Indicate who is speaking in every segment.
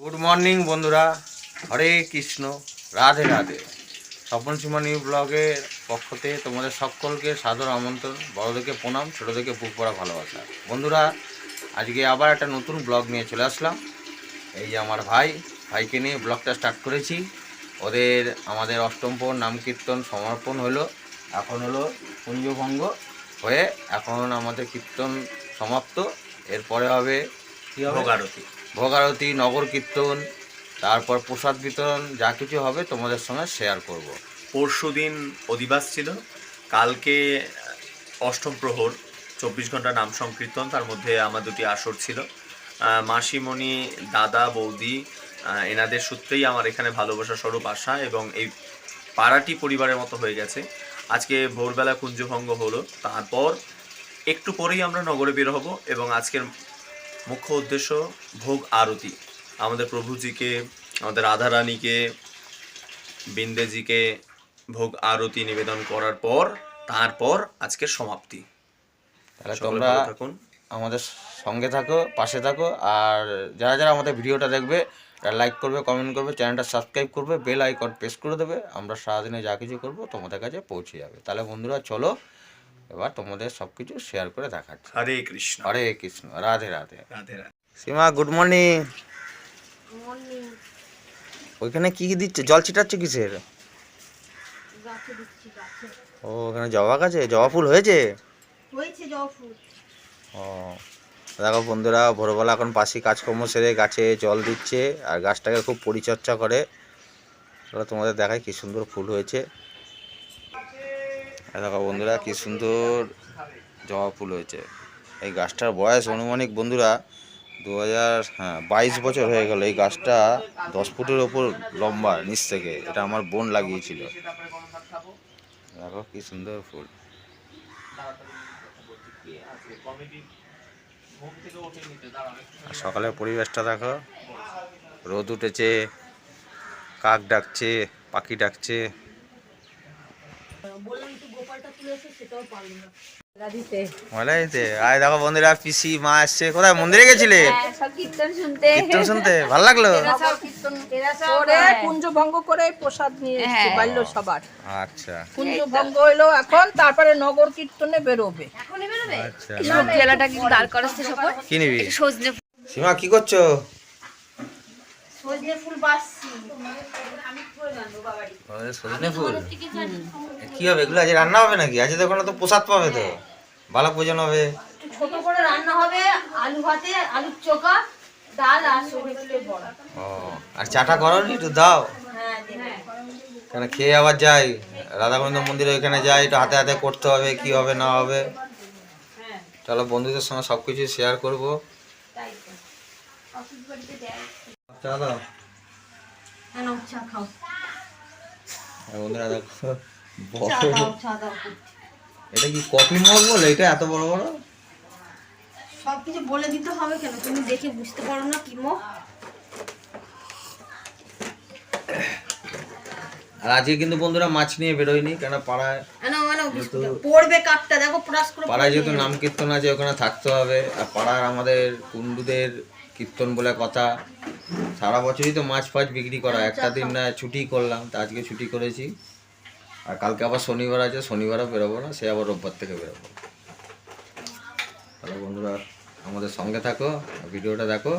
Speaker 1: Good morning বন্ধুরা। Hare Krishna, Radhe Radhe. Swapan Seema new ব্লগের পক্ষতে তোমাদের সকলকে সাদর আমন্ত্রণ, বড়দেরকে প্রণাম, ছোটোদেরকে বুক পড়া ভালোবাসা। বন্ধুরা, আজকে আবার একটা নতুন ব্লগ নিয়ে চলে আসলাম। এই যে আমার ভাই, ভাইকে নিয়ে ব্লগটা স্টার্ট করেছি। ওদের, আমাদের অষ্টম প্রহর নাম কীর্তন সমর্পণ হলো। এখন হলো কুঞ্জভঙ্গ হয়ে এখন আমাদের কীর্তন সমাপ্ত। এরপরে হবে কী হবে?
Speaker 2: আরতি
Speaker 1: ভোগ আরতি নগর কীর্তন, তারপর প্রসাদ বিতরণ, যা কিছু হবে তোমাদের সঙ্গে শেয়ার করব।
Speaker 2: পরশু দিন অধিবাস ছিল। কালকে অষ্টম প্রহর, চব্বিশ ঘণ্টা নাম সংকীর্তন, তার মধ্যে আমার দুটি আসর ছিল। মাসিমণি, দাদা, বৌদি এনাদের সূত্রেই আমার এখানে ভালোবাসা স্বরূপ আসা এবং এই পাড়াটি পরিবারের মতো হয়ে গেছে। আজকে ভোরবেলা কুঞ্জভঙ্গ হলো। তারপর একটু পরেই আমরা নগরে বের হব এবং আজকের মুখ্য উদ্দেশ্য ভোগ আরতি। আমাদের প্রভুজিকে আমাদের রাধারানীকে বিন্দেজিকে ভোগ আরতি নিবেদন করার পর তারপর আজকের সমাপ্তি।
Speaker 1: তাহলে তোমরা
Speaker 2: থাকুন।
Speaker 1: আমাদের সঙ্গে থাকো পাশে থাকো আর যারা যারা আমাদের ভিডিওটা দেখবে লাইক করবে কমেন্ট করবে চ্যানেলটা সাবস্ক্রাইব করবে বেল আইকন প্রেস করে দেবে আমরা সারাদিনে যা কিছু করব তোমাদের কাছে পৌঁছে যাবে। তাহলে বন্ধুরা চলো এবার তোমাদের সব কিছু শেয়ার করে দেখাচ্ছি।
Speaker 2: হরে কৃষ্ণ।
Speaker 1: হরে কৃষ্ণ রাধে রাধে।
Speaker 2: রাধে রাধে।
Speaker 1: সীমা গুড মর্নিং ওইখানে কি কি দিচ্ছে? জল ছিটাচ্ছ কিসের? ও ওখানে জবা গাছে জবা ফুল হয়েছে?
Speaker 3: হয়েছে জবা ফুল।
Speaker 1: ও দেখো বন্ধুরা ভোরবেলা এখন পাশি কাজকর্ম সেরে গাছে জল দিচ্ছে আর গাছটাকে খুব পরিচর্যা করে। তোমাদের দেখায় কি সুন্দর ফুল হয়েছে। দেখো বন্ধুরা কি সুন্দর জবা ফুল হয়েছে। এই গাছটার বয়স অনুমানিক বন্ধুরা দু হাজার হ্যাঁ বাইশ বছর হয়ে গেল। এই গাছটা দশ ফুটের ওপর লম্বা, নিচ থেকে। এটা আমার বোন লাগিয়েছিল। দেখো কি সুন্দর ফুল। সকালের পরিবেশটা দেখো। রোদ উঠেছে, কাক ডাকছে, পাখি ডাকছে
Speaker 3: বললাম একটু গোপালটা তুলে এসে সেটাও পারল না দিতে
Speaker 1: মজা হয়েছে আয় দেখো বন্ধুরা পিসি মা আসছে কোথায় মন্দিরে গেছিলে?
Speaker 3: হ্যাঁ, কীর্তন শুনতে।
Speaker 1: ভালো লাগল।
Speaker 4: কুঞ্জ ভঙ্গ করে। প্রসাদ নিয়ে এসছে
Speaker 3: হ্যাঁ।
Speaker 4: সবার।
Speaker 1: আচ্ছা।
Speaker 4: কুঞ্জ ভঙ্গ হইল এখন তারপরে নগর কীর্তনে বেরোবে।
Speaker 1: আচ্ছা।
Speaker 3: কি দাঁড় করাচ্ছে সপর
Speaker 1: কি নিবি?
Speaker 3: সজনে
Speaker 1: সীমা কি করছ?
Speaker 3: সজনে ফুল বাসছি
Speaker 1: সজনে ফুল? কি হবে? এগুলো আজ রান্না হবে নাকি? আজ তো ওখানে তো প্রসাদ পাবে তো। ভালো ভোজন হবে।
Speaker 3: একটু ছোট করে রান্না হবে আলু ভাতে আলুর চোখা ডাল আর সজনে ফুলের বড়া।
Speaker 1: ও আর চাটা করো নি একটু দাও।
Speaker 3: হ্যাঁ
Speaker 1: কেন খেয়ে আবার যাই? রাধাগোবিন্দ মন্দিরে ওইখানে যাই একটু হাতে হাতে করতে হবে কি হবে না হবে। চলো বন্ধুদের সঙ্গে সব কিছু শেয়ার করব চা দাও
Speaker 3: চা খাও
Speaker 1: আর বন্ধুরা দেখো।
Speaker 3: চা
Speaker 1: বড়।
Speaker 3: দাও চা দাও
Speaker 1: এটা কি কফি মগ বলে? এটা এত বড় বড়?
Speaker 3: সব কিছু বলে দিতে হবে কেন? তুমি দেখে বুঝতে পারো না কি মুখ
Speaker 1: আর আজকে কিন্তু বন্ধুরা মাছ নিয়ে বেরোয়নি কেন পাড়ায়
Speaker 3: পড়বে কাপটা দেখো প্রাস করে
Speaker 1: পাড়ায় যেহেতু নাম কীর্তন আছে ওখানে থাকতে হবে। আর পাড়ার আমাদের কুন্ডুদের কীর্তন বলে কথা। সারা বছরই তো মাছ ফাছ বিক্রি করা একটা দিন না ছুটি করলাম তা আজকে ছুটি করেছি। আর কালকে আবার শনিবার আছে শনিবারও বেরোবো না সে আবার রোববার থেকে বেরোবো। তাহলে বন্ধুরা আমাদের সঙ্গে থাকো ভিডিওটা দেখো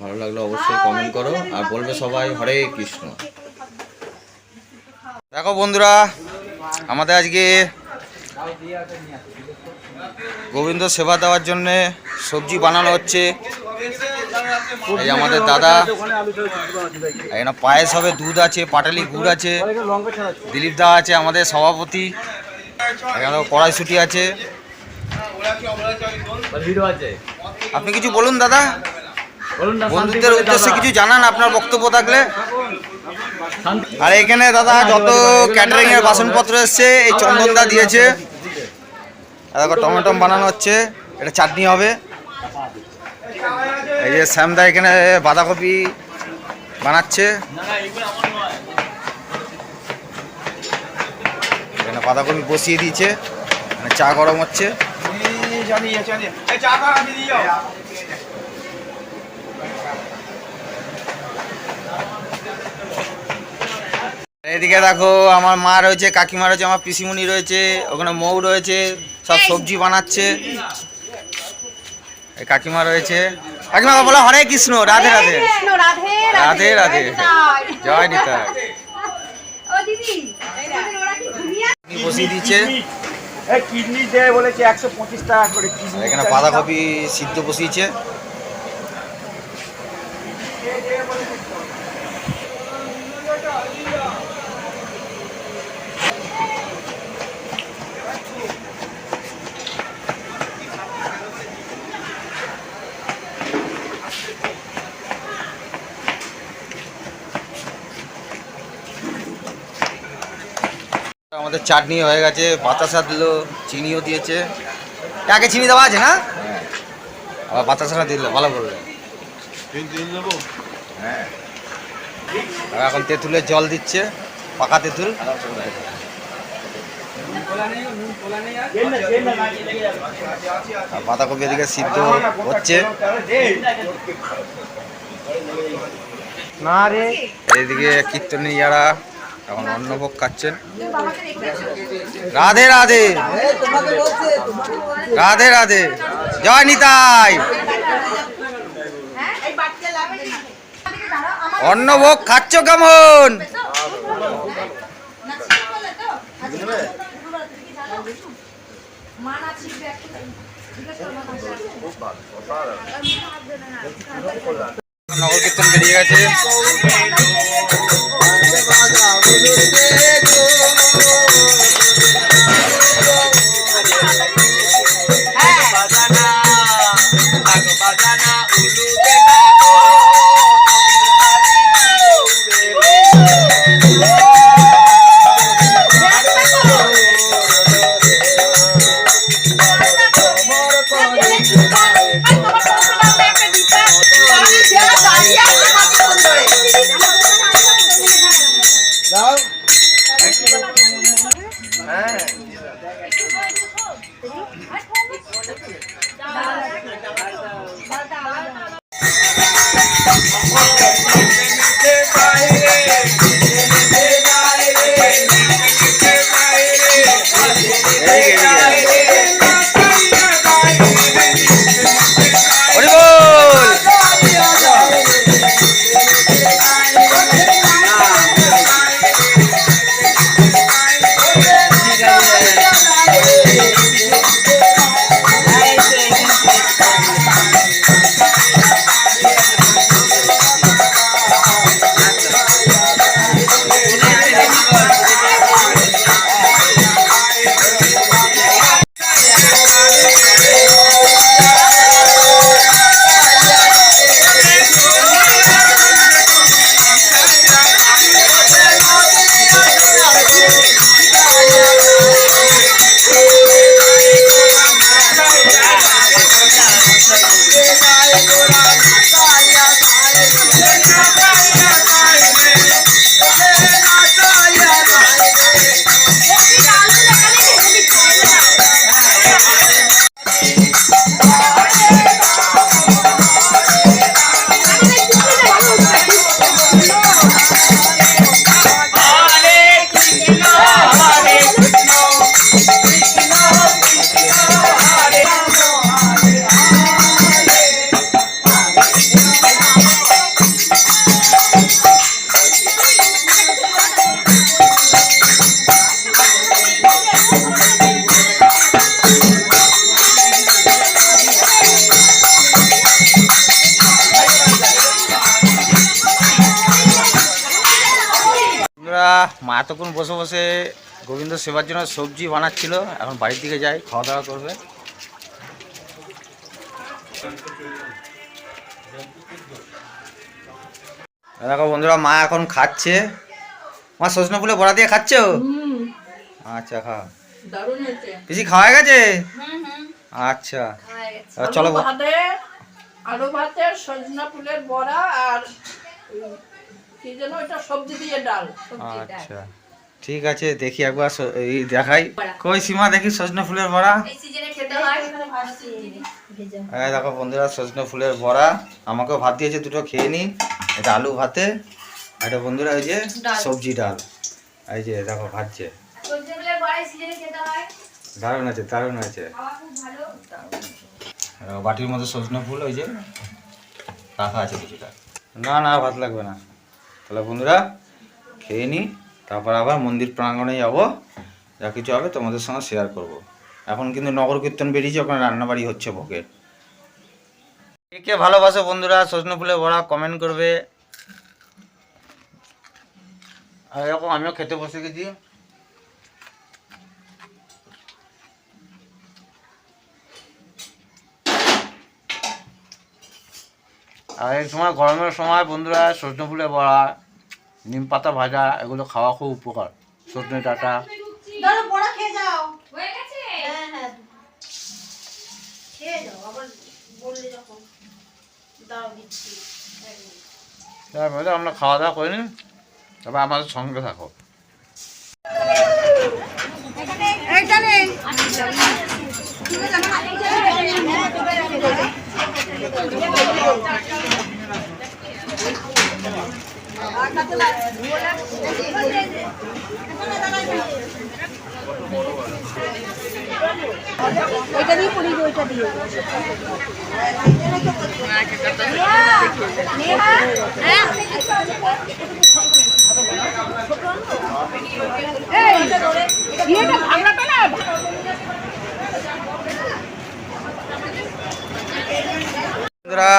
Speaker 1: ভালো লাগলে অবশ্যই কমেন্ট করো আর বলবে সবাই হরে কৃষ্ণ। দেখো বন্ধুরা আমাদের আজকে গোবিন্দ সেবা দেওয়ার জন্যে সবজি বানানো হচ্ছে। এই আমাদের দাদা এখানে পায়েস হবে, দুধ আছে, পাটালি গুড় আছে, দিলীপ দা আছে আমাদের সভাপতি এখানে কড়াইশুটি আছে। আপনি কিছু বলুন দাদা? বন্ধুদের উদ্দেশ্যে কিছু জানান আপনার বক্তব্য থাকলে। আর এখানে দাদা যত ক্যাটারিং এর বাসনপত্র এসছে, এই চন্দনদা দিয়েছে। দেখো টমেটম বানানো হচ্ছে, এটা চাটনি হবে। এই যে শ্যামদা এখানে বাঁধাকপি বানাচ্ছে। এখানে বাঁধাকপি বসিয়ে দিচ্ছে চা গরম হচ্ছে। এদিকে দেখো, আমার মা রয়েছে, কাকিমা রয়েছে, আমার পিসিমণি রয়েছে, ওখানে মৌ রয়েছে, সব সবজি বানাচ্ছে। কাকিমা রয়েছে। কাকিমা বলো হরে কৃষ্ণ রাধে রাধে। রাধে রাধে জয় নিতাই।
Speaker 3: ও দিদি ওরা কি ঘুমিয়ে
Speaker 1: বসিয়ে দিচ্ছে।
Speaker 5: কিডনি দেয় বলেছে একশো পঁচিশ টাকা করে।
Speaker 1: এখানে বাঁধাকপি সিদ্ধ বসিয়েছে। আমাদের চাটনি হয়ে গেছে বাতাসা দিল চিনিও দিয়েছে। আগে চিনি দেওয়া আছে না? আবার বাতাসাটা দিল ভালো করল। হ্যাঁ। আর এখন তেঁতুলের জল দিচ্ছে পাকা তেঁতুল। বাঁধাকপি এদিকে সিদ্ধ হচ্ছে।
Speaker 5: না রে।
Speaker 1: এদিকে কীর্তনী যারা এখন অন্নভোগ খাচ্ছেন। রাধে রাধে। রাধে রাধে। জয় নিতাই। অন্নভোগ খাচ্ছ কেমন? নগর কীর্তন বেরিয়ে গেছে। হরি মা এতক্ষণ বসে বসে গোবিন্দ সেবার জন্য সবজি বানাচ্ছিল। এখন বাড়ির দিকে যাই খাওয়া দাওয়া করবে। দেখো বন্ধুরা মা এখন খাচ্ছে। মা সজনে ফুলে বড়া দিয়ে খাচ্ছ? আচ্ছা খা। বেশি খাওয়া গেছে? আচ্ছা। চলো
Speaker 4: আলু ভাতে আলু ভাতে সজনা ফুলের বড়া আর কি যেন ওইটা সবজি দিয়ে ডাল।
Speaker 1: আচ্ছা। ঠিক আছে দেখি একবার এই দেখাই। কই সীমা দেখি সজনে ফুলের বড়া?
Speaker 3: এই সিজনে খেতে হয়।
Speaker 1: এই দেখো বন্ধুরা সজনে ফুলের বড়া। আমাকেও ভাত দিয়েছে দুটো খেয়ে নি। এটা আলু ভাতে। আর এটা বন্ধুরা ওই যে সবজি ডাল। এই যে দেখো ভাজছে।
Speaker 3: হয়।
Speaker 1: দারুণ আছে দারুণ আছে বাটির মধ্যে সজনে ফুল ওই যে রাখা আছে কিছুটা। না না ভাত লাগবে না। তাহলে বন্ধুরা, খেয়ে নিই তারপর আবার মন্দির প্রাঙ্গণে যাব। যা কিছু হবে তোমাদের সঙ্গে শেয়ার করব। এখন কিন্তু নগর কীর্তন বেরিয়েছে, ওখানে রান্নাবাড়ি হচ্ছে ভোগের। কে কে ভালোবাসো বন্ধুরা, সজনে ফুলে বড়া কমেন্ট করবে। আর এরকম আমিও খেতে বসে গেছি। আর এই সময় গরমের সময় বন্ধুরা সজনে ফুলে বড়া নিম পাতা ভাজা এগুলো খাওয়া খুব উপকার। সজনে ডাটা।
Speaker 3: বড়া খেয়ে যাও। হয়ে গেছে? হ্যাঁ হ্যাঁ খেয়ে যাও আবার বললে যখন দাও দিচ্ছি
Speaker 1: তারপরে আমরা খাওয়া দাওয়া করে নিন তারপর আমাদের সঙ্গে থাকো বন্ধুরা,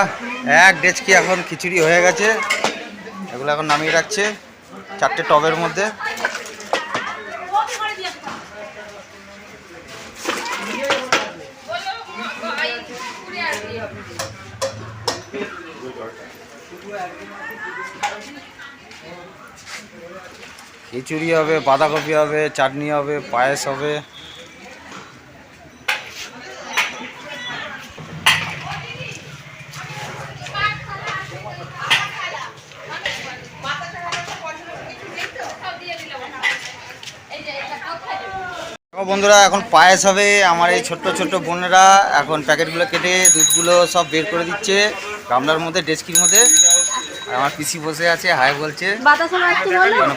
Speaker 1: এক ডেচকি এখন খিচুড়ি হয়ে গেছে। এগুলো এখন নামিয়ে রাখছে, চারটে টবের মধ্যে। খিচুড়ি হবে, বাঁধাকপি হবে, চাটনি হবে, পায়েস হবে। বন্ধুরা এখন পায়েস হবে। আমার এই ছোট্ট ছোট্ট বোনেরা এখন প্যাকেটগুলো কেটে দুধগুলো সব বের করে দিচ্ছে। গামলার মধ্যে ডেস্কির মধ্যে। আর আমার পিসি বসে আছে হাই বলছে।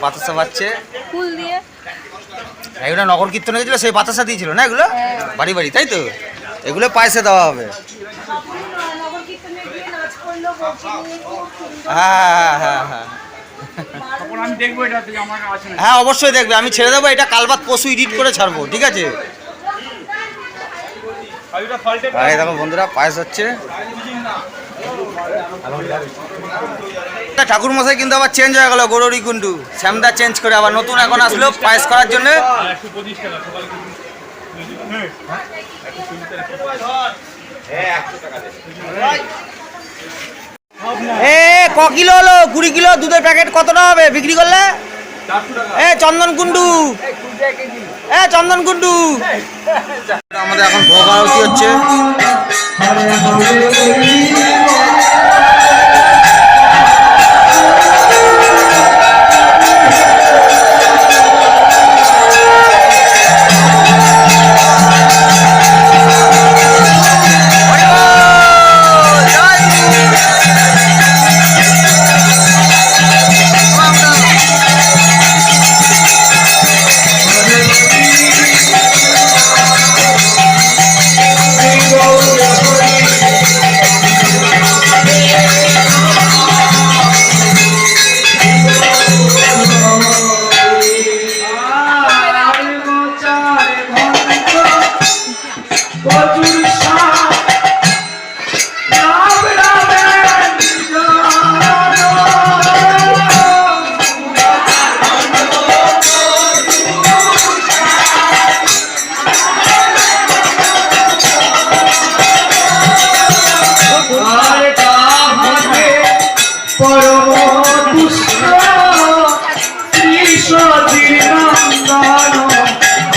Speaker 3: বাতাসা
Speaker 1: পাচ্ছে এগুলো নগর কীর্তন গেছিল সেই বাতাসা দিয়েছিল না এগুলো? বাড়ি বাড়ি তাই তো? এগুলো পায়েসে দেওয়া হবে।
Speaker 3: হ্যাঁ
Speaker 1: হ্যাঁ হ্যাঁ হ্যাঁ
Speaker 5: তখন আমি দেখব এটা তুই আমার আছে না
Speaker 1: হ্যাঁ অবশ্যই দেখবে। আমি ছেড়ে দেবো এটা কালবাদ পশু এডিট করে ছাড়বো ঠিক আছে?
Speaker 5: আর
Speaker 1: দেখো বন্ধুরা পায়েস হচ্ছে। ঠাকুর মশাই কিন্তু আবার চেঞ্জ হয়ে গেল গৌরী কুন্ডু শ্যামদা চেঞ্জ করে আবার নতুন এখন আসলো পায়েস করার জন্য। এ ক কিলো হলো? কুড়ি কিলো দুধের প্যাকেট কতটা হবে? বিক্রি করলে? এ চন্দন কুন্ডু এ চন্দন কুন্ডু আমাদের এখন ভোগ হচ্ছে।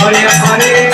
Speaker 1: হরে হরে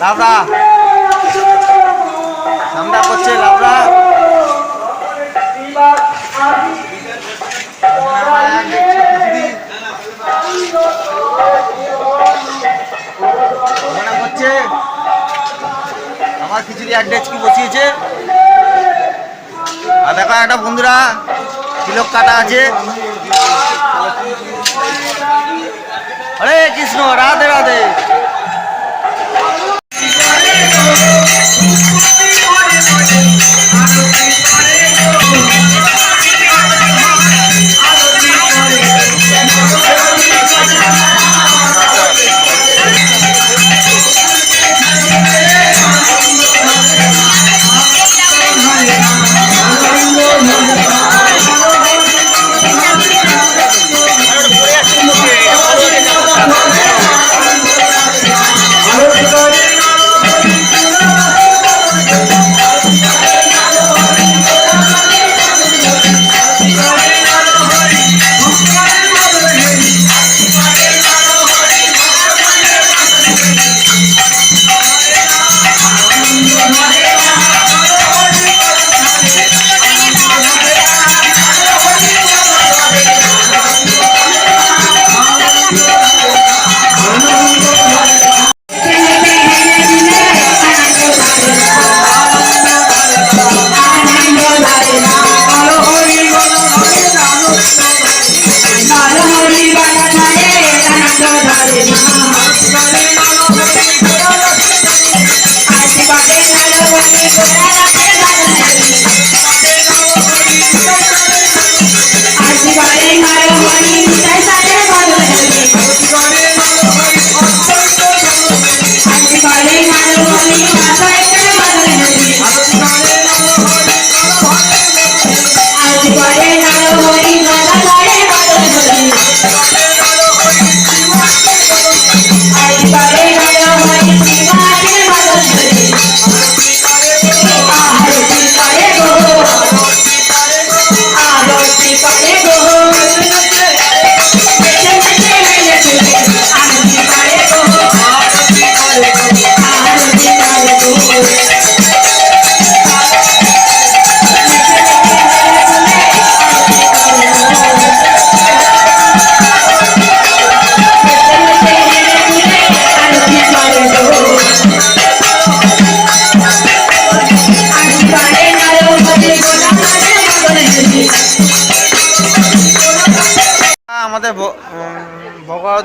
Speaker 1: লাবড়া। সামনা করছে রান্না করছে, আমার খিচুড়ি এক ডেচকি বসিয়েছে। আর দেখো একটা বন্ধুরা, তিলক কাটা আছে। হরে কৃষ্ণ, রাধে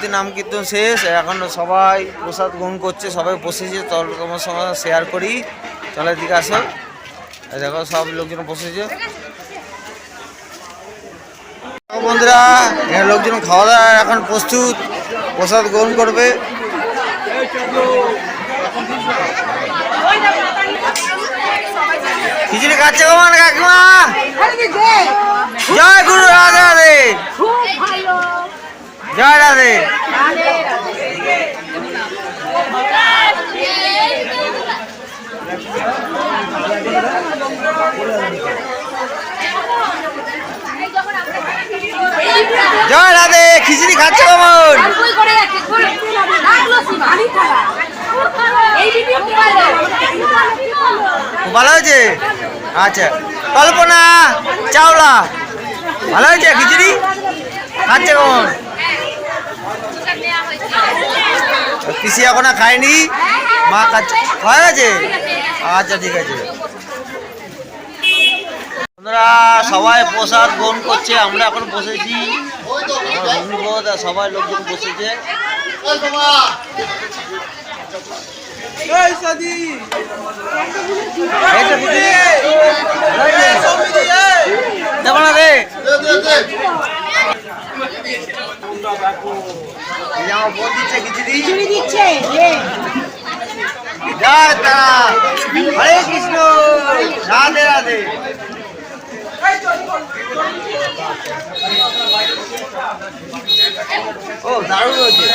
Speaker 1: ভগবতী নাম কীর্তন শেষ এখন সবাই প্রসাদ গ্রহণ করছে সবাই বসেছে চল তোমার সঙ্গে শেয়ার করি। চলের দিকে আসো। দেখো সব লোকজন বসেছে। বন্ধুরা এখানে লোকজন খাওয়া দাওয়া এখন প্রস্তুত প্রসাদ গ্রহণ করবে। খিচুড়ি খাচ্ছে কমান কাকিমা। জয় গুরু রাধে রাধে। জয় রাধে। জয় রাধে, খিচুড়ি খাচ্ছে কেমন ভালো হয়েছে? আচ্ছা কল্পনা চাওলা। ভালো হয়েছে খিচুড়ি? খাচ্ছে কমন পিসি এখনও খায়নি মা কাজ হয়ে গেছে আচ্ছা ঠিক আছে বন্ধুরা সবাই প্রসাদ গ্রহণ করছে আমরা এখন বসেছি আমার সবাই লোকজন বসেছে। দেবো না রে দিচ্ছে খিচুড়ি জয় তারা হরে কৃষ্ণ রাধে রাধে। ও দারুণ হয়েছে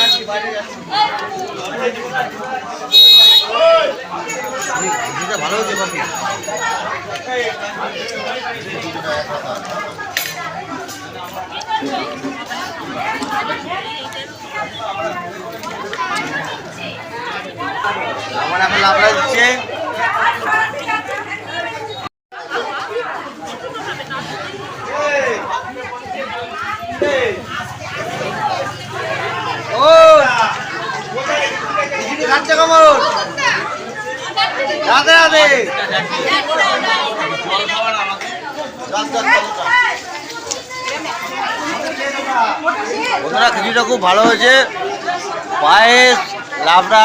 Speaker 1: খিচুড়িটা ভালো হয়েছে বাকি আমার এখন লাভলা দিচ্ছে। খুব ভালো হয়েছে। পায়েস খিচুড়ি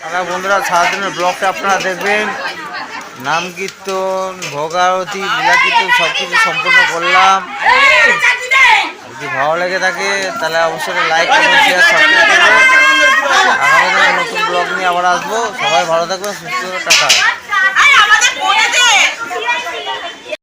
Speaker 1: তাহলে বন্ধুরা, সারাদিনের ব্লগটা আপনারা দেখবেন। নাম কীর্তন, ভোগ আরতি, লীলা কীর্তন সব কিছু সম্পূর্ণ করলাম। যদি ভালো লেগে থাকে, তাহলে অবশ্যই লাইক আগামী নতুন ব্লগ নিয়ে আবার আসব। সবাই ভালো থাকবেন, সুস্থ টাটা।